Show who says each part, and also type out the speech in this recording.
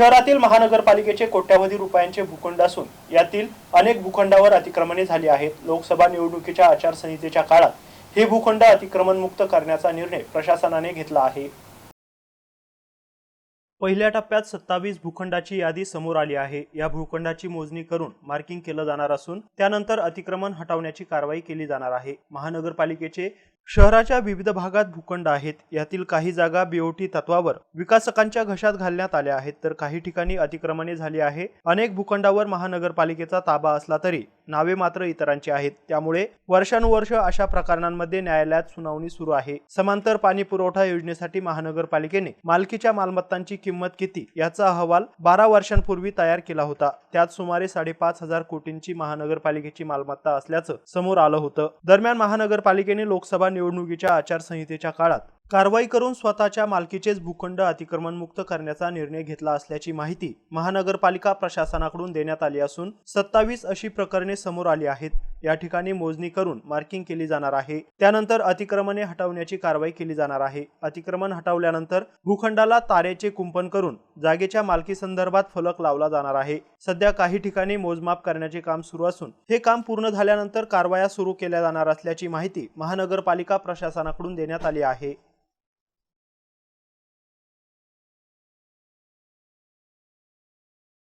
Speaker 1: शहरातील महानगरपालिकेचे कोट्यावधी रुपयांचे भूखंड असून यातील अनेक भूखंडावर अतिक्रमणे झाली आहेत. लोकसभा निवडणुकीच्या आचारसंहितेच्या काळात हे भूखंड अतिक्रमणमुक्त करण्याचा निर्णय प्रशासनाने घेतला आहे. पहिल्या टप्प्यात सत्तावीस भूखंडाची यादी समोर आली आहे. या भूखंडाची मोजणी करून मार्किंग केलं जाणार असून त्यानंतर अतिक्रमण हटवण्याची कारवाई केली जाणार आहे. महानगरपालिकेचे शहराच्या विविध भागात भूखंड आहेत. यातील काही जागा बीओटी तत्वावर विकासकांच्या घशात घालण्यात आल्या आहेत. तर काही ठिकाणी अतिक्रमणे झाली आहे. अनेक भूखंडावर महानगरपालिकेचा ताबा असला तरी नावे मात्र इतरांची आहेत. त्यामुळे वर्षानुवर्ष अशा प्रकरणांमध्ये न्यायालयात सुनावणी सुरू आहे. समांतर पाणी पुरवठा योजनेसाठी महानगरपालिकेने मालकीच्या मालमत्तांची किंमत किती याचा अहवाल बारा वर्षांपूर्वी तयार केला होता. त्यात सुमारे साडेपाच हजार कोटींची महानगरपालिकेची मालमत्ता असल्याचं समोर आलं होतं. दरम्यान महानगरपालिकेने लोकसभा निवडणुकीच्या आचारसंहितेच्या काळात. कारवाई करून स्वतःच्या मालकीचेच भूखंड अतिक्रमणमुक्त करण्याचा निर्णय घेतला असल्याची माहिती महानगरपालिका प्रशासनाकडून देण्यात आली असून सत्तावीस अशी प्रकरणे समोर आली आहेत. या ठिकाणी मोजणी करून मार्किंग केली जाणार आहे. त्यानंतर अतिक्रमणे हटवण्याची कारवाई केली जाणार आहे. अतिक्रमण हटवल्यानंतर भूखंडाला तारेचे कुंपण करून जागेच्या मालकी संदर्भात फलक लावला जाणार आहे. सध्या काही ठिकाणी मोजमाप करण्याचे काम सुरू असून हे काम पूर्ण झाल्यानंतर कारवाया सुरू केल्या जाणार असल्याची माहिती महानगरपालिका प्रशासनाकडून देण्यात आली आहे.